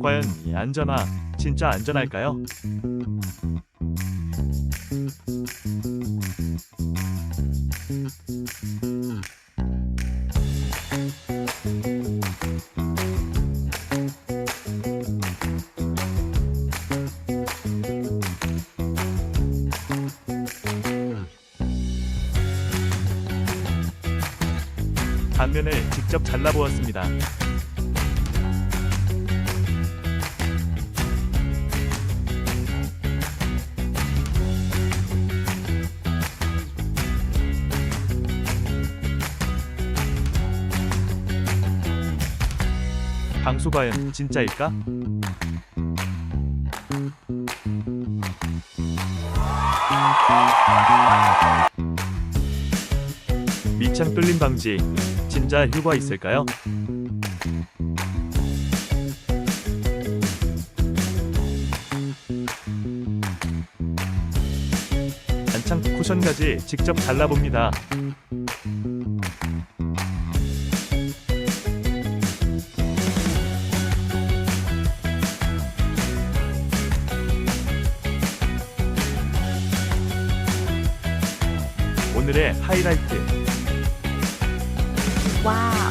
과연 이 안전화 진짜 안전할까요? 단면을 직접 잘라보았습니다. 방수 과연 진짜일까? 밑창 뚫림 방지 진짜 효과 있을까요? 안창 쿠션까지 직접 잘라봅니다. 오늘의 하이라이트 와우.